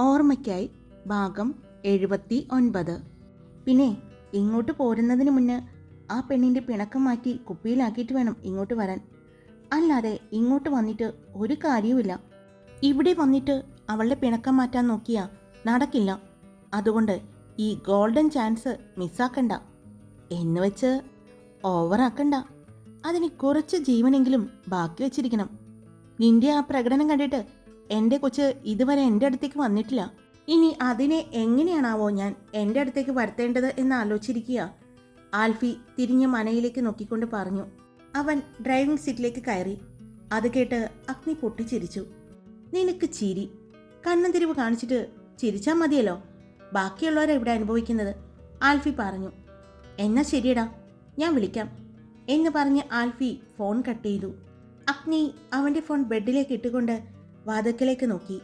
ഓർമ്മയ്ക്കായി ഭാഗം എഴുപത്തി ഒൻപത് പിന്നെ ഇങ്ങോട്ട് പോരുന്നതിന് മുന്നേ ആ പെണ്ണിന്റെ പിണക്കം മാറ്റി കുപ്പിയിലാക്കിയിട്ട് വേണം ഇങ്ങോട്ട് വരാൻ. അല്ലാതെ ഇങ്ങോട്ട് വന്നിട്ട് ഒരു കാര്യവുമില്ല. ഇവിടെ വന്നിട്ട് അവളുടെ പിണക്കം മാറ്റാൻ നോക്കിയാ നടക്കില്ല. അതുകൊണ്ട് ഈ ഗോൾഡൻ ചാൻസ് മിസ്സാക്കണ്ട. എന്ന് വെച്ച് ഓവറാക്കണ്ട. അതിന് കുറച്ച് ജീവനെങ്കിലും ബാക്കി വെച്ചിരിക്കണം. നിന്റെ ആ പ്രകടനം കണ്ടിട്ട് എന്റെ കൊച്ച് ഇതുവരെ എന്റെ അടുത്തേക്ക് വന്നിട്ടില്ല. ഇനി അതിനെ എങ്ങനെയാണാവോ ഞാൻ എന്റെ അടുത്തേക്ക് വരുത്തേണ്ടത് എന്ന് ആലോചിച്ചിരിക്കുക. ആൽഫി തിരിഞ്ഞ് മനയിലേക്ക് നോക്കിക്കൊണ്ട് പറഞ്ഞു. അവൻ ഡ്രൈവിംഗ് സീറ്റിലേക്ക് കയറി. അത് കേട്ട് അഗ്നി പൊട്ടിച്ചിരിച്ചു. നിനക്ക് ചിരി. കണ്ണന്തിരിവ് കാണിച്ചിട്ട് ചിരിച്ചാൽ മതിയല്ലോ. ബാക്കിയുള്ളവരെ ഇവിടെ അനുഭവിക്കുന്നത്. ആൽഫി പറഞ്ഞു. എന്നാ ശരിയടാ ഞാൻ വിളിക്കാം. എന്ന് പറഞ്ഞ് ആൽഫി ഫോൺ കട്ട് ചെയ്തു. അഗ്നി അവന്റെ ഫോൺ ബെഡിലേക്ക് ഇട്ടുകൊണ്ട് വാതക്കലേക്ക് നോക്കി.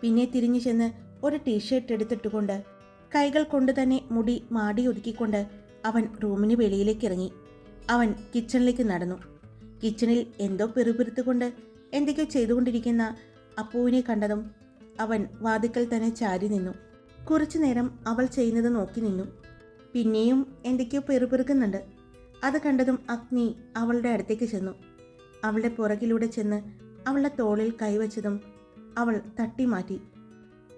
പിന്നെ തിരിഞ്ഞു ചെന്ന് ഒരു ടീഷർട്ട് എടുത്തിട്ടുകൊണ്ട് കൈകൾ കൊണ്ട് തന്നെ മുടി മാടി ഒതുക്കിക്കൊണ്ട് അവൻ റൂമിന് വെളിയിലേക്ക് ഇറങ്ങി. അവൻ കിച്ചണിലേക്ക് നടന്നു. കിച്ചണിൽ എന്തോ പെറുപിറുത്തുകൊണ്ട് എന്തൊക്കെയോ ചെയ്തുകൊണ്ടിരിക്കുന്ന അപ്പുവിനെ കണ്ടതും അവൻ വാതിക്കൽ തന്നെ ചാരി നിന്നു. കുറച്ചു നേരം അവൾ ചെയ്യുന്നത് നോക്കി നിന്നു. പിന്നെയും എന്തൊക്കെയോ പെറുപിറുക്കുന്നുണ്ട്. അത് കണ്ടതും അഗ്നി അവളുടെ അടുത്തേക്ക് ചെന്നു. അവളുടെ പുറകിലൂടെ ചെന്ന് അവളുടെ തോളിൽ കൈവച്ചതും അവൾ തട്ടി മാറ്റി.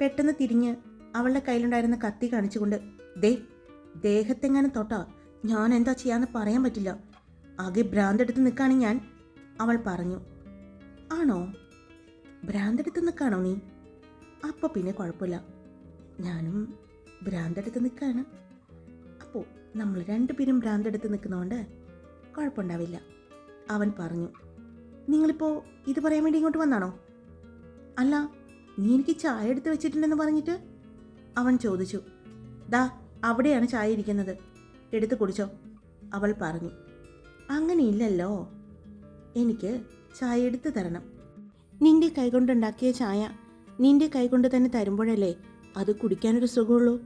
പെട്ടെന്ന് തിരിഞ്ഞ് അവളുടെ കയ്യിലുണ്ടായിരുന്ന കത്തി കാണിച്ചുകൊണ്ട് ദേ ദേഹത്തെങ്ങാനും തൊട്ടാ. ഞാൻ എന്താ ചെയ്യാന്ന് പറയാൻ പറ്റില്ല. ആകെ ഭ്രാന്തെടുത്ത് നിൽക്കാണ് ഞാൻ. അവൾ പറഞ്ഞു. ആണോ? ഭ്രാന്തെടുത്ത് നിൽക്കാണോ നീ? അപ്പോൾ പിന്നെ കുഴപ്പമില്ല. ഞാനും ഭ്രാന്തെടുത്ത് നിൽക്കാണ്. അപ്പോൾ നമ്മൾ രണ്ടുപേരും ഭ്രാന്തെടുത്ത് നിൽക്കുന്നതുകൊണ്ട് കുഴപ്പമുണ്ടാവില്ല അവൻ പറഞ്ഞു. നിങ്ങളിപ്പോൾ ഇത് പറയാൻ വേണ്ടി ഇങ്ങോട്ട് വന്നാണോ? അല്ല നീ എനിക്ക് ചായ എടുത്ത് വെച്ചിട്ടുണ്ടെന്ന് പറഞ്ഞിട്ട്? അവൻ ചോദിച്ചു. ദാ അവിടെയാണ് ചായ ഇരിക്കുന്നത്. എടുത്ത് കുടിച്ചോ. അവൾ പറഞ്ഞു. അങ്ങനെയില്ലല്ലോ. എനിക്ക് ചായ എടുത്ത് തരണം. നിന്റെ കൈകൊണ്ടുണ്ടാക്കിയ ചായ നിന്റെ കൈകൊണ്ട് തന്നെ തരുമ്പോഴല്ലേ അത് കുടിക്കാനൊരു സുഖമുള്ളൂ?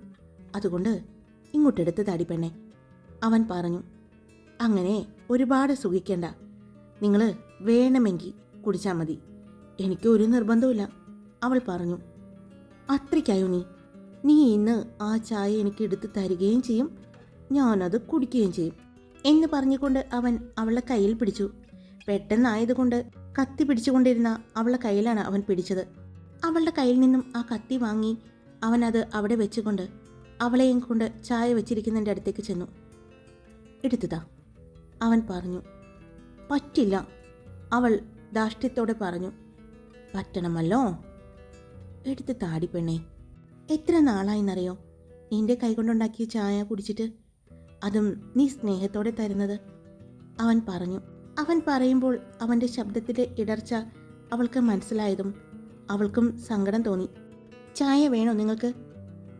അതുകൊണ്ട് ഇങ്ങോട്ടെടുത്ത് താടി പെണ്ണെ. അവൻ പറഞ്ഞു അങ്ങനെ ഒരുപാട് സുഖിക്കണ്ട. നിങ്ങൾ വേണമെങ്കിൽ കുടിച്ചാൽ മതി. എനിക്ക് ഒരു നിർബന്ധവുമില്ല. അവൾ പറഞ്ഞു അത്രയ്ക്കായോ നീ? നീ ഇന്ന് ആ ചായ എനിക്ക് എടുത്ത് തരികയും ചെയ്യും. ഞാനത് കുടിക്കുകയും ചെയ്യും. എന്ന് പറഞ്ഞുകൊണ്ട് അവൻ അവളെ കയ്യിൽ പിടിച്ചു. പെട്ടെന്നായതുകൊണ്ട് കത്തി പിടിച്ചുകൊണ്ടിരുന്ന അവളുടെ കയ്യിലാണ് അവൻ പിടിച്ചത്. അവളുടെ കയ്യിൽ നിന്നും ആ കത്തി വാങ്ങി അവൻ അത് അവിടെ വെച്ചുകൊണ്ട് അവളെയും കൊണ്ട് ചായ വെച്ചിരിക്കുന്നതിന്റെ അടുത്തേക്ക് ചെന്നു. എടുത്തതാ അവൻ പറഞ്ഞു. പറ്റില്ല. അവൾ ധാഷ്ട്യത്തോടെ പറഞ്ഞു പറ്റണമല്ലോ. എടുത്ത് താടി പെണ്ണേ. എത്ര നാളായിന്നറിയോ? നിന്റെ കൈകൊണ്ടുണ്ടാക്കിയ ചായ കുടിച്ചിട്ട്. അതും നീ സ്നേഹത്തോടെ തരുന്നത്. അവൻ പറഞ്ഞു അവൻ പറയുമ്പോൾ അവന്റെ ശബ്ദത്തിലെ ഇടർച്ച അവൾക്ക് മനസ്സിലായതും അവൾക്കും സങ്കടം തോന്നി. ചായ വേണോ നിങ്ങൾക്ക്?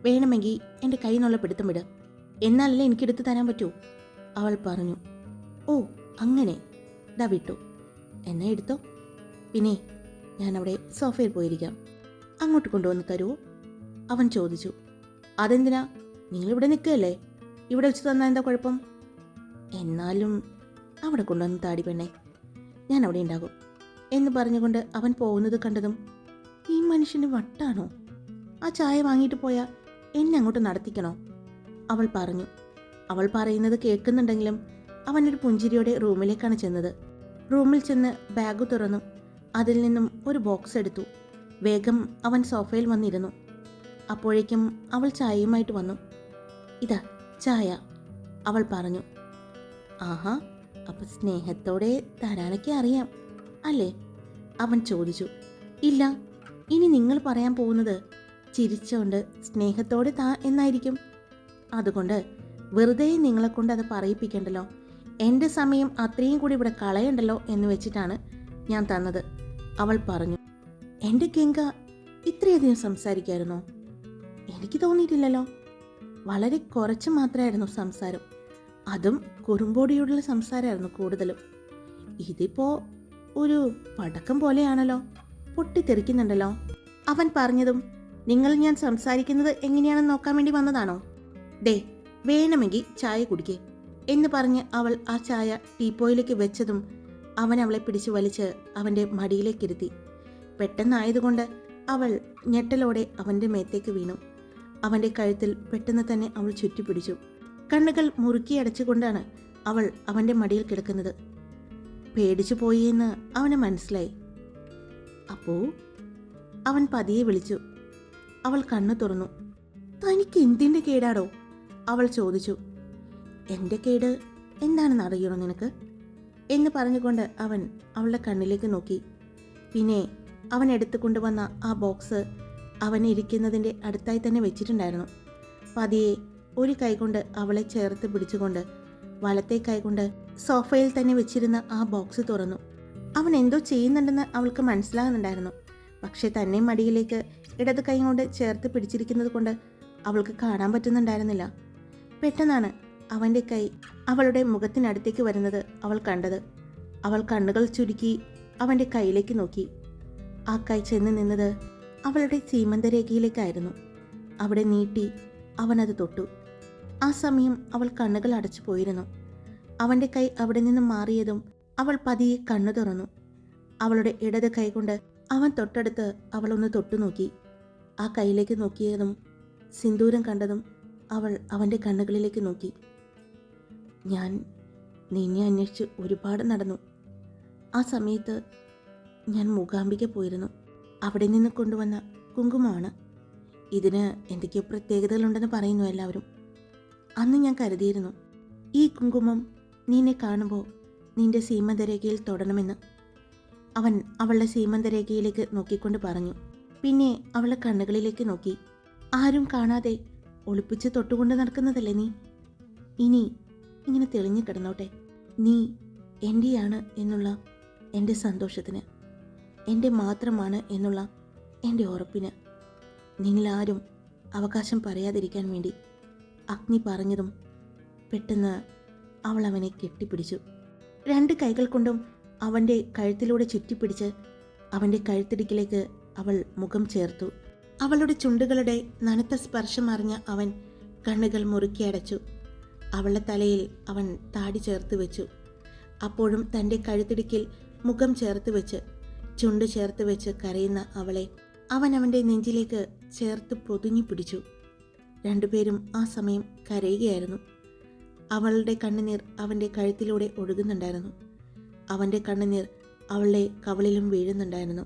വേണമെങ്കിൽ എന്റെ കൈ നിന്നുള്ള പിടുത്തം വിട് എന്നാലല്ലേ എനിക്കെടുത്ത് തരാൻ പറ്റൂ? അവൾ പറഞ്ഞു ഓ അങ്ങനെ. ദാ വിട്ടു. എന്നെ എടുത്തോ? പിന്നെ ഞാൻ അവിടെ സോഫയിൽ പോയിരിക്കാം. അങ്ങോട്ട് കൊണ്ടുവന്ന് തരുമോ അവൻ ചോദിച്ചു. അതെന്തിനാ? നിങ്ങളിവിടെ നിൽക്കുകയല്ലേ? ഇവിടെ വെച്ച് തന്നാൽ എന്താ കുഴപ്പം? എന്നാലും അവിടെ കൊണ്ടുവന്ന് താടി പെണ്ണെ. ഞാൻ അവിടെ ഉണ്ടാകും എന്ന് പറഞ്ഞുകൊണ്ട് അവൻ പോകുന്നത് കണ്ടതും ഈ മനുഷ്യന് വട്ടാണോ? ആ ചായ വാങ്ങിയിട്ട് പോയാൽ എന്നെ അങ്ങോട്ട് നടത്തിക്കണോ? അവൾ പറഞ്ഞു. അവൾ പറയുന്നത് കേൾക്കുന്നുണ്ടെങ്കിലും അവനൊരു പുഞ്ചിരിയോടെ റൂമിലേക്കാണ് ചെന്നത്. റൂമിൽ ചെന്ന് ബാഗ് തുറന്നു. അതിൽ നിന്നും ഒരു ബോക്സ് എടുത്തു. വേഗം അവൻ സോഫയിൽ വന്നിരുന്നു. അപ്പോഴേക്കും അവൾ ചായയുമായിട്ട് വന്നു. ഇതാ ചായ അവൾ പറഞ്ഞു. ആഹാ അപ്പൊ സ്നേഹത്തോടെ തരാനൊക്കെ അറിയാം അല്ലേ? അവൻ ചോദിച്ചു. ഇല്ല ഇനി നിങ്ങൾ പറയാൻ പോകുന്നത് ചിരിച്ചുകൊണ്ട് സ്നേഹത്തോടെ താ എന്നായിരിക്കും. അതുകൊണ്ട് വെറുതെ നിങ്ങളെ കൊണ്ട് അത് പറയിപ്പിക്കണ്ടല്ലോ. എന്റെ സമയം അത്രയും കൂടി ഇവിടെ കളയണ്ടല്ലോ എന്ന് വെച്ചിട്ടാണ് ഞാൻ തന്നത്. അവൾ പറഞ്ഞു എന്റെ കിങ്ക ഇത്രയധികം സംസാരിക്കായിരുന്നോ? എനിക്ക് തോന്നിയിട്ടില്ലല്ലോ. വളരെ കുറച്ച് മാത്രമായിരുന്നു സംസാരം. അതും കുറുമ്പോടിയോടുള്ള സംസാരമായിരുന്നു കൂടുതലും. ഇതിപ്പോ ഒരു പടക്കം പോലെയാണല്ലോ. പൊട്ടിത്തെറിക്കുന്നുണ്ടല്ലോ. അവൻ പറഞ്ഞതും നിങ്ങൾ ഞാൻ സംസാരിക്കുന്നത് എങ്ങനെയാണെന്ന് നോക്കാൻ വേണ്ടി വന്നതാണോ? ദേ വേണമെങ്കിൽ ചായ കുടിക്കേ. എന്ന് പറഞ്ഞ് അവൾ ആ ചായ ടീപ്പോയിലേക്ക് വെച്ചതും അവൻ അവളെ പിടിച്ചു വലിച്ച് അവന്റെ മടിയിലേക്കിരുത്തി. പെട്ടെന്നായതുകൊണ്ട് അവൾ ഞെട്ടലോടെ അവന്റെ മേത്തേക്ക് വീണു. അവന്റെ കഴുത്തിൽ പെട്ടെന്ന് തന്നെ അവൾ ചുറ്റിപ്പിടിച്ചു. കണ്ണുകൾ മുറുക്കി അടച്ചുകൊണ്ടാണ് അവൾ അവന്റെ മടിയിൽ കിടക്കുന്നത്. പേടിച്ചു പോയി എന്ന് അവന് മനസ്സിലായി. അപ്പോ? അവൻ പതിയെ വിളിച്ചു. അവൾ കണ്ണു തുറന്നു. തനിക്ക് എന്തിന്റെ കേടാടോ? അവൾ ചോദിച്ചു. എന്റെ കേട് എന്താണെന്ന് അറിയണോ നിനക്ക്? എന്ന് പറഞ്ഞുകൊണ്ട് അവൻ അവളുടെ കണ്ണിലേക്ക് നോക്കി. പിന്നെ അവൻ എടുത്തു കൊണ്ടുവന്ന ആ ബോക്സ് അവൻ ഇരിക്കുന്നതിന്റെ അടുത്തായി തന്നെ വെച്ചിട്ടുണ്ടായിരുന്നു. പതിയെ ഒരു കൈകൊണ്ട് അവളെ ചേർത്ത് പിടിച്ചുകൊണ്ട് വലത്തെ കൈകൊണ്ട് സോഫയിൽ തന്നെ വെച്ചിരുന്ന ആ ബോക്സ് തുറന്നു. അവൻ എന്തോ ചെയ്യുന്നുണ്ടെന്ന് അവൾക്ക് മനസ്സിലാകുന്നുണ്ടായിരുന്നു. പക്ഷേ തന്നെ മടിയിലേക്ക് ഇടത് കൈ കൊണ്ട് ചേർത്ത് പിടിച്ചിരിക്കുന്നത് കൊണ്ട് അവൾക്ക് കാണാൻ പറ്റുന്നുണ്ടായിരുന്നില്ല. പെട്ടെന്നാണ് അവന്റെ കൈ അവളുടെ മുഖത്തിനടുത്തേക്ക് വരുന്നത് അവൾ കണ്ടത്. അവൾ കണ്ണുകൾ ചുരുക്കി അവന്റെ കൈയിലേക്ക് നോക്കി. ആ കൈ ചെന്ന് നിന്നത് അവളുടെ സീമന്തരേഖയിലേക്കായിരുന്നു. അവിടെ നീട്ടി അവനത് തൊട്ടു. ആ സമയം അവൾ കണ്ണുകൾ അടച്ചു പോയിരുന്നു. അവന്റെ കൈ അവിടെ നിന്ന് മാറിയതും അവൾ പതിയെ കണ്ണു തുറന്നു. അവളുടെ ഇടത് കൈകൊണ്ട് അവൻ തൊട്ടടുത്ത് അവളൊന്ന് തൊട്ടു നോക്കി. ആ കൈയിലേക്ക് നോക്കിയതും സിന്ദൂരം കണ്ടതും അവൾ അവന്റെ കണ്ണുകളിലേക്ക് നോക്കി. ഞാൻ നിന്നെ അന്വേഷിച്ച് ഒരുപാട് നടന്നു. ആ സമയത്ത് ഞാൻ മൂകാംബിക പോയിരുന്നു. അവിടെ നിന്ന് കൊണ്ടുവന്ന കുങ്കുമമാണ്. ഇതിന് എന്തൊക്കെയോ പ്രത്യേകതകളുണ്ടെന്ന് പറയുന്നു എല്ലാവരും. അന്ന് ഞാൻ കരുതിയിരുന്നു ഈ കുങ്കുമം നിന്നെ കാണുമ്പോൾ നിന്റെ സീമന്തരേഖയിൽ തൊടണമെന്ന്. അവൻ അവളുടെ സീമന്തരേഖയിലേക്ക് നോക്കിക്കൊണ്ട് പറഞ്ഞു. പിന്നെ അവളുടെ കണ്ണുകളിലേക്ക് നോക്കി. ആരും കാണാതെ ഒളിപ്പിച്ച് തൊട്ടുകൊണ്ട് നടക്കുന്നതല്ലേ നീ? ഇനി ഇങ്ങനെ തെളിഞ്ഞു കിടന്നോട്ടെ. നീ എന്റെയാണ് എന്നുള്ള എന്റെ സന്തോഷത്തിന് എന്റെ മാത്രമാണ് എന്നുള്ള എന്റെ ഉറപ്പിന് നിന്നിലാരും അവകാശം പറയാതിരിക്കാൻ വേണ്ടി അഗ്നി പറഞ്ഞതും പെട്ടെന്ന് അവൾ അവനെ കെട്ടിപ്പിടിച്ചു. രണ്ട് കൈകൾ കൊണ്ടും അവന്റെ കഴുത്തിലൂടെ ചുറ്റിപ്പിടിച്ച് അവന്റെ കഴുത്തിടിക്കിലേക്ക് അവൾ മുഖം ചേർത്തു. അവളുടെ ചുണ്ടുകളുടെ നനത്ത സ്പർശം അറിഞ്ഞ അവൻ കണ്ണുകൾ മുറുക്കി അടച്ചു. അവളുടെ തലയിൽ അവൻ താടി ചേർത്ത് വെച്ചു. അപ്പോഴും തന്റെ കഴുത്തിടുക്കിൽ മുഖം ചേർത്ത് വെച്ച് ചുണ്ട് ചേർത്ത് വെച്ച് കരയുന്ന അവളെ അവൻ അവന്റെ നെഞ്ചിലേക്ക് ചേർത്ത് പൊതിഞ്ഞു പിടിച്ചു. രണ്ടുപേരും ആ സമയം കരയുകയായിരുന്നു. അവളുടെ കണ്ണുനീർ അവന്റെ കഴുത്തിലൂടെ ഒഴുകുന്നുണ്ടായിരുന്നു. അവന്റെ കണ്ണുനീർ അവളുടെ കവളിലും വീഴുന്നുണ്ടായിരുന്നു.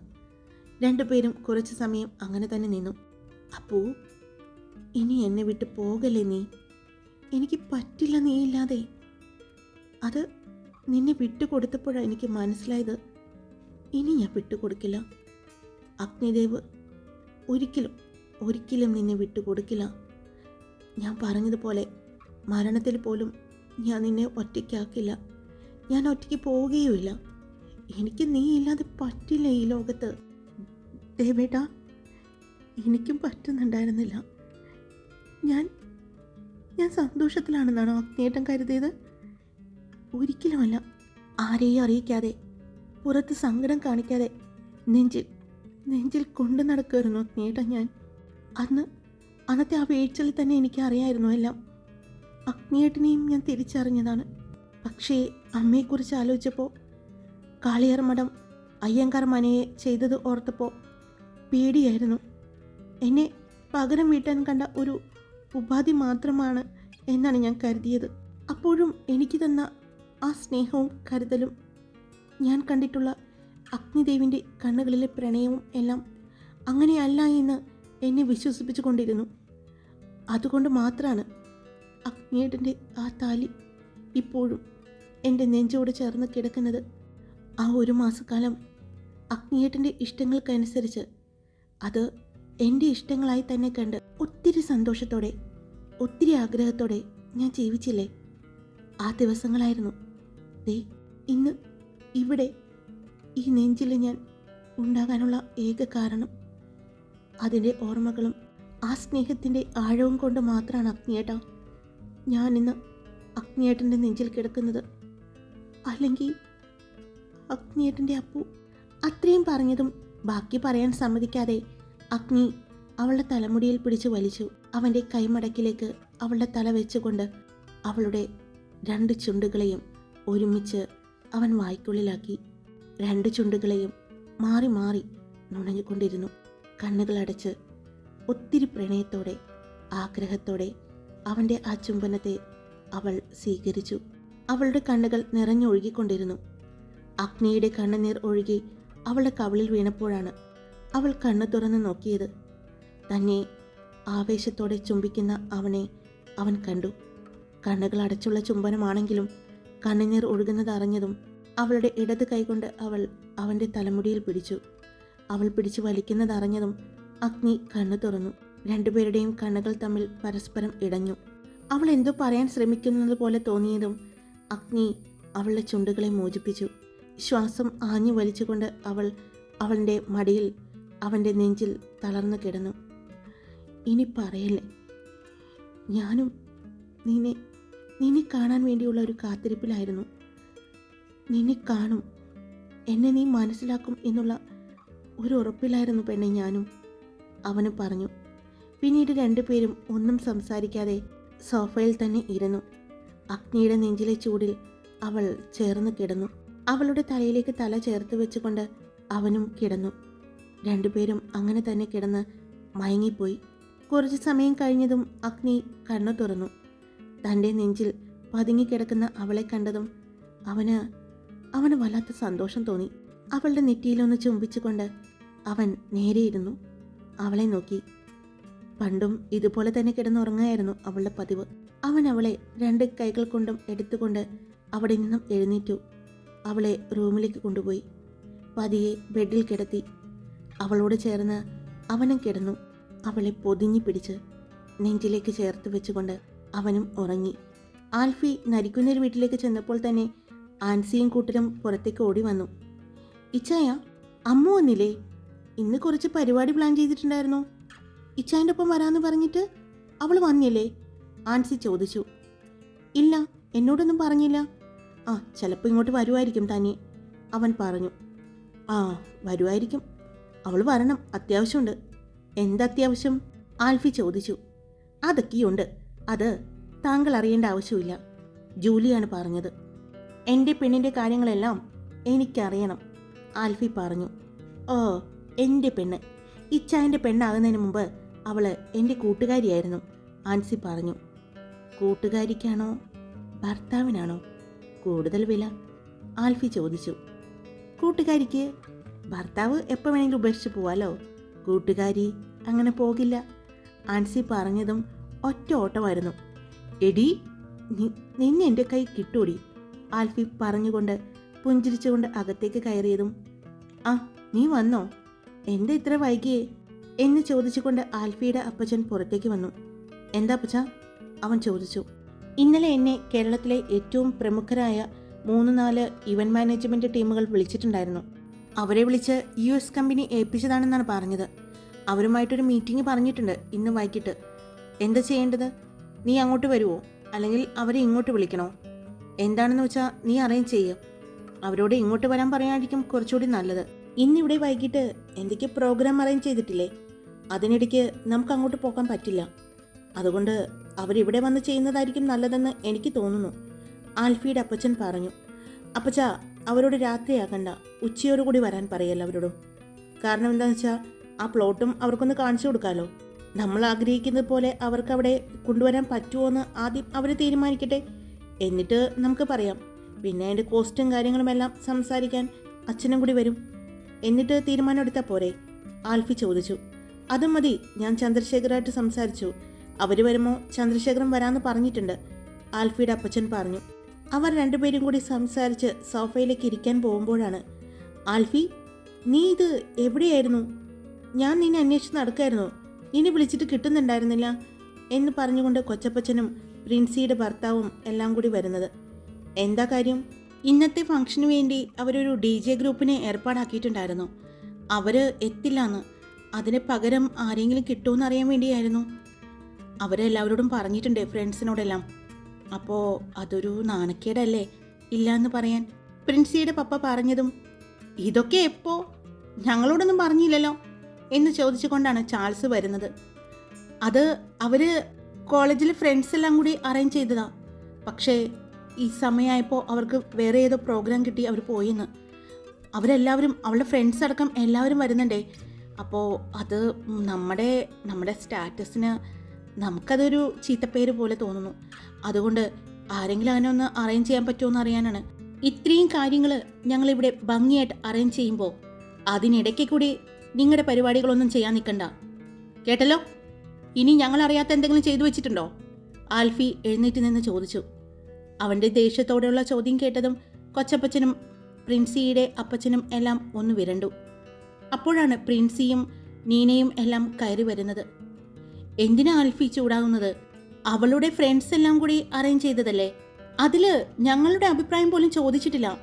രണ്ടുപേരും കുറച്ച് സമയം അങ്ങനെ തന്നെ നിന്നു. അപ്പൂ ഇനി എന്നെ വിട്ട് പോകല്ലേ നീ? എനിക്ക് പറ്റില്ല നീയില്ലാതെ അത് നിന്നെ വിട്ടുകൊടുത്തപ്പോഴാണ് എനിക്ക് മനസ്സിലായത്. ഇനി ഞാൻ വിട്ടുകൊടുക്കില്ല. അഗ്നിദേവ് ഒരിക്കലും ഒരിക്കലും നിന്നെ വിട്ടുകൊടുക്കില്ല. ഞാൻ പറഞ്ഞതുപോലെ മരണത്തിൽ പോലും ഞാൻ നിന്നെ ഒറ്റയ്ക്കാക്കില്ല. ഞാൻ ഒറ്റയ്ക്ക് പോവുകയുമില്ല. എനിക്ക് നീ ഇല്ലാതെ പറ്റില്ല ഈ ലോകത്ത്. ദേവേട്ടാ എനിക്കും പറ്റുന്നുണ്ടായിരുന്നില്ല. ഞാൻ ഞാൻ സന്തോഷത്തിലാണെന്നാണോ അഗ്നേട്ടം കരുതിയത്? ഒരിക്കലുമല്ല. ആരെയും അറിയിക്കാതെ പുറത്ത് സങ്കടം കാണിക്കാതെ നെഞ്ചിൽ നെഞ്ചിൽ കൊണ്ടു നടക്കുമായിരുന്നു അഗ്നേട്ടൻ ഞാൻ. അന്ന് അന്നത്തെ ആ വീഴ്ചയിൽ തന്നെ എനിക്ക് അറിയായിരുന്നു എല്ലാം. അഗ്നിയേട്ടനെയും ഞാൻ തിരിച്ചറിഞ്ഞതാണ്. പക്ഷേ അമ്മയെക്കുറിച്ച് ആലോചിച്ചപ്പോൾ കാളിയാർ മഠം അയ്യങ്കാർ മനയെ ചെയ്തത് ഓർത്തപ്പോൾ പേടിയായിരുന്നു. എന്നെ പകരം വീട്ടാൻ കണ്ട ഒരു ഉപാധി മാത്രമാണ് എന്നാണ് ഞാൻ കരുതിയത്. അപ്പോഴും എനിക്ക് തന്ന ആ സ്നേഹവും കരുതലും ഞാൻ കണ്ടിട്ടുള്ള അഗ്നിദേവിന്റെ കണ്ണുകളിലെ പ്രണയവും എല്ലാം അങ്ങനെയല്ല എന്ന് എന്നെ വിശ്വസിപ്പിച്ചു കൊണ്ടിരുന്നു അതുകൊണ്ട് മാത്രമാണ് അഗ്നിയേട്ടന്റെ ആ താലി ഇപ്പോഴും എന്റെ നെഞ്ചോട് ചേർന്ന് കിടക്കുന്നത്. ആ ഒരു മാസക്കാലം അഗ്നിയേട്ടന്റെ ഇഷ്ടങ്ങൾക്കനുസരിച്ച് അത് എന്റെ ഇഷ്ടങ്ങളായി തന്നെ കണ്ട് ഒത്തിരി സന്തോഷത്തോടെ ഒത്തിരി ആഗ്രഹത്തോടെ ഞാൻ ജീവിച്ചില്ലേ? ആ ദിവസങ്ങളായിരുന്നു. ദേ ഇന്ന് ഇവിടെ ഈ നെഞ്ചിൽ ഞാൻ ഉണ്ടാകാനുള്ള ഏക കാരണം അതിന്റെ ഓർമ്മകളും ആ സ്നേഹത്തിന്റെ ആഴവും കൊണ്ട് മാത്രമാണ് അഗ്നിയേട്ട. ഞാൻ ഇന്ന് അഗ്നിയേട്ടന്റെ നെഞ്ചിൽ കിടക്കുന്നത്. അല്ലെങ്കിൽ അഗ്നിയേട്ടന്റെ അപ്പു അത്രയും പറഞ്ഞതും ബാക്കി പറയാൻ സമ്മതിക്കാതെ അഗ്നി അവളുടെ തലമുടിയിൽ പിടിച്ചു വലിച്ചു. അവന്റെ കൈമടക്കിലേക്ക് അവളുടെ തല വെച്ചുകൊണ്ട് അവളുടെ രണ്ട് ചുണ്ടുകളെയും ഒരുമിച്ച് അവൻ വായ്ക്കുള്ളിലാക്കി. രണ്ട് ചുണ്ടുകളെയും മാറി മാറി നുണഞ്ഞുകൊണ്ടിരുന്നു. കണ്ണുകളടച്ച് ഒത്തിരി പ്രണയത്തോടെ ആഗ്രഹത്തോടെ അവന്റെ ആ ചുംബനത്തെ അവൾ സ്വീകരിച്ചു. അവളുടെ കണ്ണുകൾ നിറഞ്ഞൊഴുകിക്കൊണ്ടിരുന്നു. അഗ്നിയുടെ കണ്ണുനീർ ഒഴുകി അവളുടെ കവിളിൽ വീണപ്പോഴാണ് അവൾ കണ്ണു തുറന്ന് നോക്കിയത്. തന്നെ ആവേശത്തോടെ ചുംബിക്കുന്ന അവനെ അവൻ കണ്ടു. കണ്ണുകൾ അടച്ചുള്ള ചുംബനമാണെങ്കിലും കണ്ണുനീർ ഒഴുകുന്നത് അറിഞ്ഞതും അവളുടെ ഇടത് കൈകൊണ്ട് അവൾ അവന്റെ തലമുടിയിൽ പിടിച്ചു. അവൾ പിടിച്ചു വലിക്കുന്നത് അറിഞ്ഞതും അഗ്നി കണ്ണു തുറന്നു. രണ്ടുപേരുടെയും കണ്ണുകൾ തമ്മിൽ പരസ്പരം ഇടഞ്ഞു. അവൾ എന്തോ പറയാൻ ശ്രമിക്കുന്നത് പോലെ തോന്നിയതും അഗ്നി അവളുടെ ചുണ്ടുകളെ മോചിപ്പിച്ചു. ശ്വാസം ആഞ്ഞു വലിച്ചുകൊണ്ട് അവൾ അവളുടെ മടിയിൽ അവന്റെ നെഞ്ചിൽ തളർന്നു കിടന്നു. ഇനി പറയല്ലേ? ഞാനും നിന്നെ നിന്നെ കാണാൻ വേണ്ടിയുള്ള ഒരു കാത്തിരിപ്പിലായിരുന്നു. നിന്നെ കാണും. എന്നെ നീ മനസ്സിലാക്കും എന്നുള്ള ഒരു ഉറപ്പിലായിരുന്നു പെണ്ണെ ഞാനും. അവന് പറഞ്ഞു. പിന്നീട് രണ്ടുപേരും ഒന്നും സംസാരിക്കാതെ സോഫയിൽ തന്നെ ഇരുന്നു. അഗ്നിയുടെ നെഞ്ചിലെ ചൂടിൽ അവൾ ചേർന്ന് കിടന്നു. അവളുടെ തലയിലേക്ക് തല ചേർത്ത് വെച്ചുകൊണ്ട് അവനും കിടന്നു. രണ്ടുപേരും അങ്ങനെ തന്നെ കിടന്ന് മയങ്ങിപ്പോയി. കുറച്ച് സമയം കഴിഞ്ഞതും അഗ്നി കണ്ണു തുറന്നു. തന്റെ നെഞ്ചിൽ പതുങ്ങിക്കിടക്കുന്ന അവളെ കണ്ടതും അവന് അവന് വല്ലാത്ത സന്തോഷം തോന്നി. അവളുടെ നെറ്റിയിലൊന്ന് ചുംബിച്ചുകൊണ്ട് അവൻ നേരെയിരുന്നു അവളെ നോക്കി. പണ്ടും ഇതുപോലെ തന്നെ കിടന്നുറങ്ങായിരുന്നു അവളുടെ പതിവ്. അവൻ അവളെ രണ്ട് കൈകൾ കൊണ്ടും എടുത്തുകൊണ്ട് അവിടെ നിന്നും എഴുന്നേറ്റു. അവളെ റൂമിലേക്ക് കൊണ്ടുപോയി. പതിയെ ബെഡിൽ കിടത്തി. അവളോട് ചേർന്ന് അവനും കിടന്നു. അവളെ പൊതിഞ്ഞു പിടിച്ച് നെഞ്ചിലേക്ക് ചേർത്ത് വെച്ചുകൊണ്ട് അവനും ഉറങ്ങി. ആൽഫി നരിക്കുന്നൊരു വീട്ടിലേക്ക് ചെന്നപ്പോൾ തന്നെ ആൻസിയും കൂട്ടരും പുറത്തേക്ക് ഓടി വന്നു. ഇച്ചായ അമ്മ വന്നില്ലേ? ഇന്ന് കുറച്ച് പരിപാടി പ്ലാൻ ചെയ്തിട്ടുണ്ടായിരുന്നു. ഇച്ചായന്റെ ഒപ്പം വരാമെന്ന് പറഞ്ഞിട്ട് അവൾ വന്നില്ലേ? ആൻസി ചോദിച്ചു. ഇല്ല എന്നോടൊന്നും പറഞ്ഞില്ല. ആ ചിലപ്പോൾ ഇങ്ങോട്ട് വരുമായിരിക്കും തന്നെ അവൻ പറഞ്ഞു. ആ വരുമായിരിക്കും അവൾ വരണം അത്യാവശ്യമുണ്ട്. എന്തത്യാവശ്യം ആൽഫി ചോദിച്ചു. അതൊക്കെയുണ്ട്. അത് താങ്കൾ അറിയേണ്ട ആവശ്യമില്ല ജൂലിയാണ് പറഞ്ഞത്. എന്റെ പെണ്ണിന്റെ കാര്യങ്ങളെല്ലാം എനിക്കറിയണം ആൽഫി പറഞ്ഞു. ഓ എന്റെ പെണ്ണ്. ഇച്ചായന്റെ പെണ്ണാകുന്നതിന് മുമ്പ് അവൾ എന്റെ കൂട്ടുകാരിയായിരുന്നു ആൻസി പറഞ്ഞു. കൂട്ടുകാരിക്കാണോ? ഭർത്താവിനാണോ? കൂടുതൽ വില? ആൽഫി ചോദിച്ചു. കൂട്ടുകാരിക്ക് ഭർത്താവ് എപ്പോൾ വേണമെങ്കിലും ഉപേക്ഷിച്ച് പോവാലോ? കൂട്ടുകാരി അങ്ങനെ പോകില്ല. ആൻസി പറഞ്ഞതും ഒറ്റ ഓട്ടമായിരുന്നു. എടി നിന്നെ എന്റെ കൈ കിട്ടൂടി? ആൽഫി പറഞ്ഞുകൊണ്ട് പുഞ്ചിരിച്ചുകൊണ്ട് അകത്തേക്ക് കയറിയതും ആ നീ വന്നോ? എന്താ ഇത്ര വൈകിയേ? എന്ന് ചോദിച്ചുകൊണ്ട് ആൽഫിയുടെ അപ്പച്ചൻ പുറത്തേക്ക് വന്നു. എന്താ അപ്പച്ച? അവൻ ചോദിച്ചു. ഇന്നലെ എന്നെ കേരളത്തിലെ ഏറ്റവും പ്രമുഖരായ മൂന്ന് നാല് ഇവന്റ് മാനേജ്മെന്റ് ടീമുകൾ വിളിച്ചിട്ടുണ്ടായിരുന്നു. അവരെ വിളിച്ച് യു എസ് കമ്പനി ഏൽപ്പിച്ചതാണെന്നാണ് പറഞ്ഞത്. അവരുമായിട്ടൊരു മീറ്റിംഗ് പറഞ്ഞിട്ടുണ്ട് ഇന്ന് വൈകിട്ട്. എന്താ ചെയ്യേണ്ടത്? നീ അങ്ങോട്ട് വരുമോ അല്ലെങ്കിൽ അവരെ ഇങ്ങോട്ട് വിളിക്കണോ? എന്താണെന്ന് വെച്ചാൽ നീ അറേഞ്ച് ചെയ്യുക അവരോട് ഇങ്ങോട്ട് വരാൻ പറയാതിരിക്കും കുറച്ചുകൂടി നല്ലത്. ഇന്നിവിടെ വൈകിട്ട് എന്തൊക്കെ പ്രോഗ്രാം അറേഞ്ച് ചെയ്തിട്ടില്ലേ? അതിനിടയ്ക്ക് നമുക്ക് അങ്ങോട്ട് പോകാൻ പറ്റില്ല. അതുകൊണ്ട് അവരിവിടെ വന്ന് ചെയ്യുന്നതായിരിക്കും നല്ലതെന്ന് എനിക്ക് തോന്നുന്നു. ആൽഫിയുടെ അപ്പച്ചൻ പറഞ്ഞു. അപ്പച്ച അവരോട് രാത്രിയാകണ്ട ഉച്ചയോട് കൂടി വരാൻ പറയല്ല അവരോടും. കാരണം എന്താണെന്ന് വെച്ചാൽ ആ പ്ലോട്ടും അവർക്കൊന്ന് കാണിച്ചു കൊടുക്കാമല്ലോ നമ്മൾ ആഗ്രഹിക്കുന്നത് പോലെ അവർക്ക് അവിടെ കൊണ്ടുവരാൻ പറ്റുമോ എന്ന് ആദ്യം അവർ തീരുമാനിക്കട്ടെ. എന്നിട്ട് നമുക്ക് പറയാം. പിന്നെ അതിന്റെ കോസ്റ്റും കാര്യങ്ങളുമെല്ലാം സംസാരിക്കാൻ അച്ഛനും കൂടി വരും. എന്നിട്ട് തീരുമാനം എടുത്താൽ പോരെ. ആൽഫി ചോദിച്ചു. അതും മതി ഞാൻ ചന്ദ്രശേഖരായിട്ട് സംസാരിച്ചു. അവർ വരുമോ ചന്ദ്രശേഖരൻ വരാമെന്ന് പറഞ്ഞിട്ടുണ്ട്. ആൽഫിയുടെ അപ്പച്ചൻ പറഞ്ഞു. അവർ രണ്ടുപേരും കൂടി സംസാരിച്ച് സോഫയിലേക്ക് ഇരിക്കാൻ പോകുമ്പോഴാണ് ആൽഫി നീ ഇത് എവിടെയായിരുന്നു? ഞാൻ നിന്നെ അന്വേഷിച്ച് നടക്കായിരുന്നു. നിന്നെ വിളിച്ചിട്ട് കിട്ടുന്നുണ്ടായിരുന്നില്ല എന്ന് പറഞ്ഞുകൊണ്ട് കൊച്ചപ്പച്ചനും പ്രിൻസിയുടെ ഭർത്താവും എല്ലാം കൂടി വരുന്നത്. എന്താ കാര്യം? ഇന്നത്തെ ഫംഗ്ഷന് വേണ്ടി അവരൊരു ഡി ജെ ഗ്രൂപ്പിനെ ഏർപ്പാടാക്കിയിട്ടുണ്ടായിരുന്നു. അവർ എത്തില്ലാന്ന്. അതിന് പകരം ആരെങ്കിലും കിട്ടുമെന്ന് അറിയാൻ വേണ്ടിയായിരുന്നു. അവരെല്ലാവരോടും പറഞ്ഞിട്ടുണ്ട് ഫ്രണ്ട്സിനോടെല്ലാം. അപ്പോൾ അതൊരു നാണക്കേടല്ലേ? ഇല്ലാന്ന് പറയാൻ പ്രിൻസിയുടെ പപ്പ പറഞ്ഞതും ഇതൊക്കെ എപ്പോ? ഞങ്ങളോടൊന്നും പറഞ്ഞില്ലല്ലോ എന്ന് ചോദിച്ചുകൊണ്ടാണ് ചാൾസ് വരുന്നത്. അത് അവർ കോളേജിലെ ഫ്രണ്ട്സ് എല്ലാം കൂടി അറേഞ്ച് ചെയ്തതാ. പക്ഷേ ഈ സമയമായപ്പോൾ അവർക്ക് വേറെ ഏതോ പ്രോഗ്രാം കിട്ടി അവർ പോയിന്ന്. അവരെല്ലാവരും അവളുടെ ഫ്രണ്ട്സ് അടക്കം എല്ലാവരും വരുന്നുണ്ടേ. അപ്പോൾ അത് നമ്മുടെ നമ്മുടെ സ്റ്റാറ്റസിന് നമുക്കതൊരു ചീത്തപ്പേര് പോലെ തോന്നുന്നു. അതുകൊണ്ട് ആരെങ്കിലും അങ്ങനെ ഒന്ന് അറേഞ്ച് ചെയ്യാൻ പറ്റുമോ എന്ന് അറിയാനാണ്. ഇത്രയും കാര്യങ്ങൾ ഞങ്ങളിവിടെ ഭംഗിയായിട്ട് അറേഞ്ച് ചെയ്യുമ്പോൾ അതിനിടയ്ക്ക് കൂടി നിങ്ങളുടെ പരിപാടികളൊന്നും ചെയ്യാൻ നിൽക്കണ്ട. കേട്ടല്ലോ? ഇനി ഞങ്ങൾ അറിയാത്ത എന്തെങ്കിലും ചെയ്തു വെച്ചിട്ടുണ്ടോ? ആൽഫി എഴുന്നേറ്റ് നിന്ന് ചോദിച്ചു. അവന്റെ ദേഷ്യത്തോടെയുള്ള ചോദ്യം കേട്ടതും കൊച്ചപ്പച്ചനും പ്രിൻസിയുടെ അപ്പച്ചനും എല്ലാം ഒന്ന് വിരണ്ടു. അപ്പോഴാണ് പ്രിൻസിയും നീനയും എല്ലാം കയറി വരുന്നത്. എന്തിനാ ആൽഫി ചൂടാകുന്നത്? അവളുടെ ഫ്രണ്ട്സ് എല്ലാം കൂടി അറേഞ്ച് ചെയ്തതല്ലേ? അതിൽ ഞങ്ങളുടെ അഭിപ്രായം പോലും ചോദിച്ചിട്ടില്ല.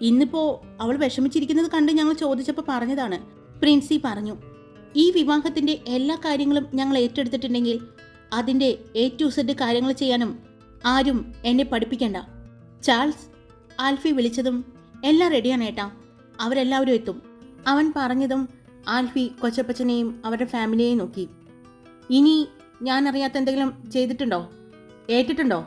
ഇന്നിപ്പോ അവൾ വിഷമിച്ചിരിക്കുന്നത് കണ്ട് ഞങ്ങൾ ചോദിച്ചപ്പോൾ പറഞ്ഞതാണ്. പ്രിൻസി പറഞ്ഞു ഈ വിവാഹത്തിന്റെ എല്ലാ കാര്യങ്ങളും ഞങ്ങൾ ഏറ്റെടുത്തിട്ടുണ്ടെങ്കിൽ അതിന്റെ എ ടു സെഡ് കാര്യങ്ങൾ ചെയ്യാനും ആരും എന്നെ പഠിപ്പിക്കണ്ട. ചാൾസ് ആൽഫി വിളിച്ചതും എല്ലാം റെഡിയാണ് ഏട്ടാ. അവരെല്ലാവരും എത്തും. അവൻ പറഞ്ഞതും ആൽഫി കൊച്ചപ്പച്ചനെയും അവരുടെ ഫാമിലിയെയും നോക്കി. ഇനി ഞാൻ അറിയാത്ത എന്തെങ്കിലും ചെയ്തിട്ടുണ്ടോ? ഏറ്റിട്ടുണ്ടോ?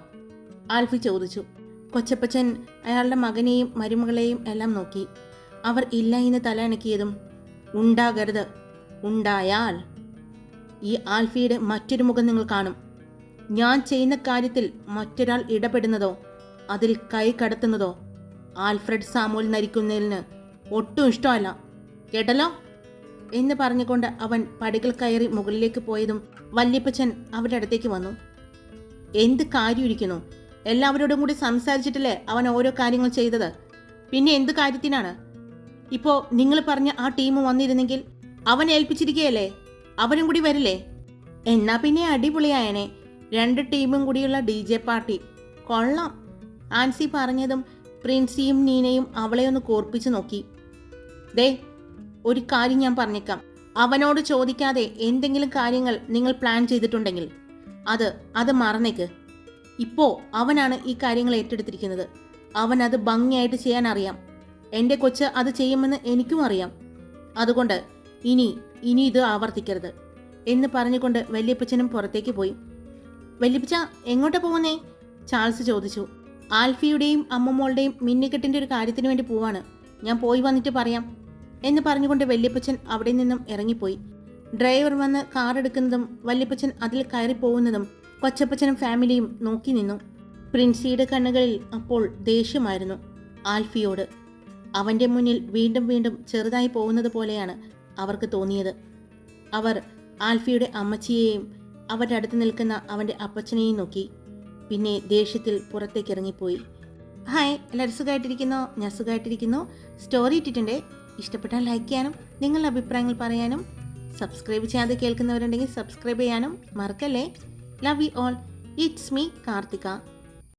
ആൽഫി ചോദിച്ചു. കൊച്ചപ്പച്ചൻ അയാളുടെ മകനെയും മരുമകളെയും എല്ലാം നോക്കി. അവർ ഇല്ല എന്ന് തലയണക്കിയതും ഉണ്ടാകരുത്. ഉണ്ടായാൽ ഈ ആൽഫിയുടെ മറ്റൊരു മുഖം നിങ്ങൾ കാണും. ഞാൻ ചെയ്യുന്ന കാര്യത്തിൽ മറ്റൊരാൾ ഇടപെടുന്നതോ അതിൽ കൈ കടത്തുന്നതോ ആൽഫ്രഡ് സാമോൽ നരിക്കുന്നതിന് ഒട്ടും ഇഷ്ടമല്ല. കേട്ടല്ലോ? എന്ന് പറഞ്ഞുകൊണ്ട് അവൻ പടികൾ കയറി മുകളിലേക്ക് പോയതും വല്യപ്പച്ചൻ അവരുടെ അടുത്തേക്ക് വന്നു. എന്ത് കാര്യമിരിക്കുന്നു എല്ലാവരോടും കൂടി സംസാരിച്ചിട്ടല്ലേ അവൻ ഓരോ കാര്യങ്ങൾ ചെയ്തത്? പിന്നെ എന്ത് കാര്യത്തിനാണ്? ഇപ്പോ നിങ്ങൾ പറഞ്ഞ ആ ടീം വന്നിരുന്നെങ്കിൽ അവൻ ഏൽപ്പിച്ചിരിക്കുകയല്ലേ? അവനും കൂടി വരില്ലേ? എന്നാ പിന്നെ അടിപൊളിയായനെ. രണ്ട് ടീമും കൂടിയുള്ള ഡി ജെ പാർട്ടി. കൊള്ളാം. ആൻസി പറഞ്ഞതും പ്രിൻസിയും നീനയും അവളെ ഒന്ന് കോർപ്പിച്ചു നോക്കി. ദേ ഒരു കാര്യം ഞാൻ പറഞ്ഞേക്കാം. അവനോട് ചോദിക്കാതെ എന്തെങ്കിലും കാര്യങ്ങൾ നിങ്ങൾ പ്ലാൻ ചെയ്തിട്ടുണ്ടെങ്കിൽ അത് അത് മറന്നേക്ക്. ഇപ്പോ അവനാണ് ഈ കാര്യങ്ങൾ ഏറ്റെടുത്തിരിക്കുന്നത്. അവൻ അത് ഭംഗിയായിട്ട് ചെയ്യാൻ അറിയാം. എന്റെ കൊച്ച് അത് ചെയ്യുമെന്ന് എനിക്കും അറിയാം. അതുകൊണ്ട് ഇനി ഇനി ഇത് ആവർത്തിക്കരുത് എന്ന് പറഞ്ഞുകൊണ്ട് വല്യപ്പച്ചനും പുറത്തേക്ക് പോയി. വല്യപ്പച്ച എങ്ങോട്ടാ പോകുന്നേ? ചാൾസ് ചോദിച്ചു. ആൽഫിയുടെയും അമ്മമ്മോളുടെയും മിന്നിക്കെട്ടിന്റെ ഒരു കാര്യത്തിന് വേണ്ടി പോവാണ്. ഞാൻ പോയി വന്നിട്ട് പറയാം. എന്ന് പറഞ്ഞുകൊണ്ട് വല്യപ്പച്ചൻ അവിടെ നിന്നും ഇറങ്ങിപ്പോയി. ഡ്രൈവർ വന്ന് കാർ എടുക്കുന്നതും വല്യപ്പച്ചൻ അതിൽ കയറി പോകുന്നതും കൊച്ചപ്പച്ചനും ഫാമിലിയും നോക്കി നിന്നു. പ്രിൻസിയുടെ കണ്ണുകളിൽ അപ്പോൾ ദേഷ്യമായിരുന്നു ആൽഫിയോട്. അവന്റെ മുന്നിൽ വീണ്ടും വീണ്ടും ചെറുതായി പോകുന്നത് പോലെയാണ് അവർക്ക് തോന്നിയത്. അവർ ആൽഫിയുടെ അമ്മച്ചിയെയും അവരുടെ അടുത്ത് നിൽക്കുന്ന അവന്റെ അപ്പച്ചനെയും നോക്കി. പിന്നെ ദേഷ്യത്തിൽ പുറത്തേക്ക് ഇറങ്ങിപ്പോയി. ഹായ് എല്ലാവരും സുഖമായിട്ടിരിക്കുന്നോ? ഞാൻ സുഖമായിട്ടിരിക്കുന്നു. സ്റ്റോറി ഇട്ടിട്ടുണ്ട്? ഇഷ്ടപ്പെട്ടാൽ ലൈക്ക് ചെയ്യാനും നിങ്ങളുടെ അഭിപ്രായങ്ങൾ പറയാനും സബ്സ്ക്രൈബ് ചെയ്യാതെ കേൾക്കുന്നവരുണ്ടെങ്കിൽ സബ്സ്ക്രൈബ് ചെയ്യാനും മറക്കല്ലേ? Love you all it's me Karthika